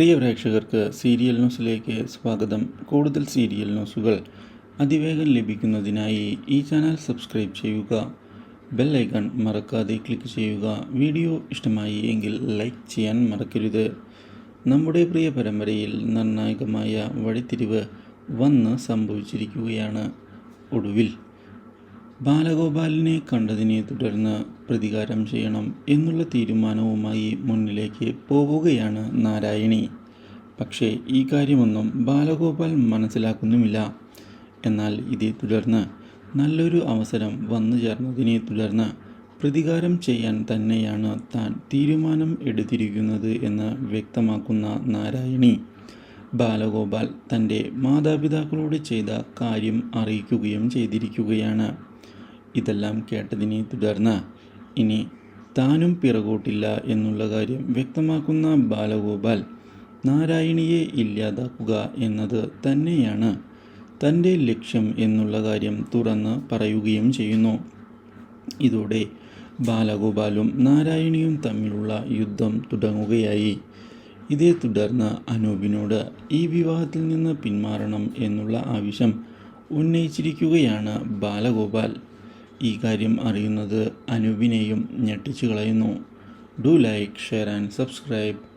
പ്രിയ പ്രേക്ഷകർക്ക് സീരിയൽ ന്യൂസിലേക്ക് സ്വാഗതം. കൂടുതൽ സീരിയൽ ന്യൂസുകൾ അതിവേഗം ലഭിക്കുന്നതിനായി ഈ ചാനൽ സബ്സ്ക്രൈബ് ചെയ്യുക. ബെൽ ഐക്കൺ മറക്കാതെ ക്ലിക്ക് ചെയ്യുക. വീഡിയോ ഇഷ്ടമായി എങ്കിൽ ലൈക്ക് ചെയ്യാൻ മറക്കരുത്. നമ്മുടെ പ്രിയ പരമ്പരയിൽ നിർണായകമായ വഴിത്തിരിവ് വന്ന് സംഭവിച്ചിരിക്കുകയാണ് ഒടുവിൽ. ബാലഗോപാലിനെ കണ്ടതിനെ തുടർന്ന് പ്രതികാരം ചെയ്യണം എന്നുള്ള തീരുമാനവുമായി മുന്നിലേക്ക് പോവുകയാണ് നാരായണി. പക്ഷേ ഈ കാര്യമൊന്നും ബാലഗോപാൽ മനസ്സിലാക്കുന്നുമില്ല. എന്നാൽ ഇതേ തുടർന്ന് നല്ലൊരു അവസരം വന്നു ചേർന്നതിനെ തുടർന്ന് പ്രതികാരം ചെയ്യാൻ തന്നെയാണ് താൻ തീരുമാനം എടുത്തിരിക്കുന്നത് എന്ന് വ്യക്തമാക്കുന്ന നാരായണി. ബാലഗോപാൽ തന്റെ മാതാപിതാക്കളോട് ചെയ്ത കാര്യം അറിയിക്കുകയും ചെയ്തിരിക്കുകയാണ്. ഇതെല്ലാം കേട്ടതിനെ തുടർന്ന് ഇനി താനും പിറകോട്ടില്ല എന്നുള്ള കാര്യം വ്യക്തമാക്കുന്ന ബാലഗോപാൽ നാരായണിയെ ഇല്ലാതാക്കുക എന്നത് തന്നെയാണ് തന്റെ ലക്ഷ്യം എന്നുള്ള കാര്യം തുറന്ന് പറയുകയും ചെയ്യുന്നു. ഇതോടെ ബാലഗോപാലും നാരായണിയും തമ്മിലുള്ള യുദ്ധം തുടങ്ങുകയായി. ഇതേ തുടർന്ന് അനൂപിനോട് ഈ വിവാഹത്തിൽ നിന്ന് പിന്മാറണം എന്നുള്ള ആവശ്യം ഉന്നയിച്ചിരിക്കുകയാണ് ബാലഗോപാൽ. ഈ കാര്യം അറിയുന്നത് അനുവിനെയും ഞെട്ടിച്ചു കളയുന്നു. Do like share and subscribe.